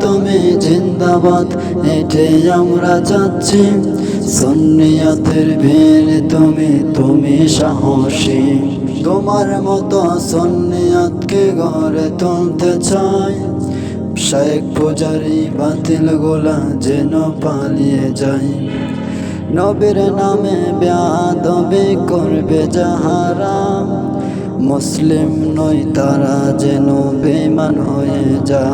তুমি জিন্দাবাদ এটে আমরা যাচ্ছি সন্নিয়াতের ভিড়, তুমি তুমি সাহসী। তোমার মতো সন্নিয়াতকে গড়ে তুলতে চাই। শেখ পূজারি বাতিল গোলা যেন পালিয়ে যায়। নবীর নামে ব্যাদবি করবে যাহারা। মুসলিম নয় তারা যেন বেমান হয়ে যা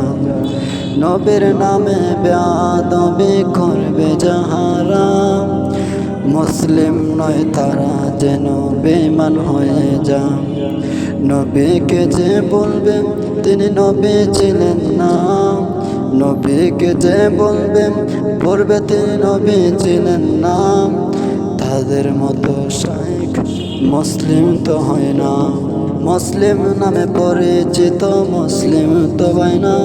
নবীর নামে ব্যাদবি করবে যাহারা। মুসলিম নয় তারা যেন বেমান হয়ে যা নবীকে যে বলবে, তিনি নবী ছিলেন না। নবীকে যে বলবেন পড়বে তিনি নবী ছিলেন না। তাদের মতো শাইখ মুসলিম তো হয় না। মুসলিম নামে পরিচিত মুসলিম তো হয় না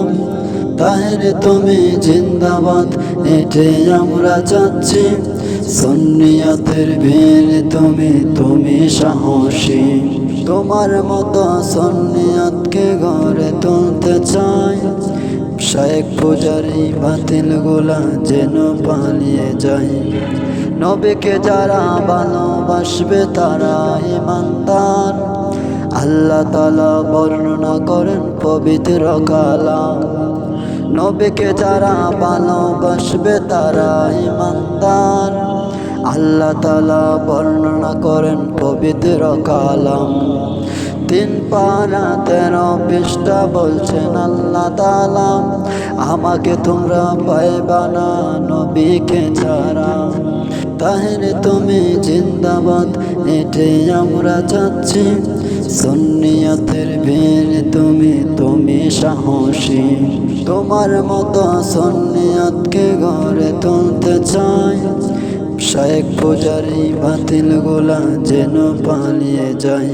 তাহলে তুমি জিন্দাবাদ, এটে আমরা যাচ্ছি। সন্নিয়াতের ভিড় তুমি তুমি সাহসী। তোমার মতো সন্নিয়াতকে ঘরে তুলতে চাই। শেখ পূজারি বাতিল গোলা যেন পালিয়ে যায়। নবীকে যারা ভালোবাসবে তারা ইমানদার। আল্লাহ তালা বর্ণনা করেন পবিত্র কালাম। নবীকে যারা ভালোবাসবে তারা ইমানদার আল্লাহ তালা বর্ণনা করেন পবিত্র কালাম। তিন পারা তেরো পৃষ্ঠা বলছেন আল্লাহ তালা, আমাকে তোমরা পাইবা না নবীকে ছাড়া। তাহলে তুমি জিন্দাবাদ এটে আমরা যাচ্ছি সন্নিয়াতের ভিড় তুমি তুমি সাহসী। তোমার মতো সুন্নিয়তকে ঘরে তুলতে চাই। শেখ পূজারি বাতিল গোলা যেন পালিয়ে যায়।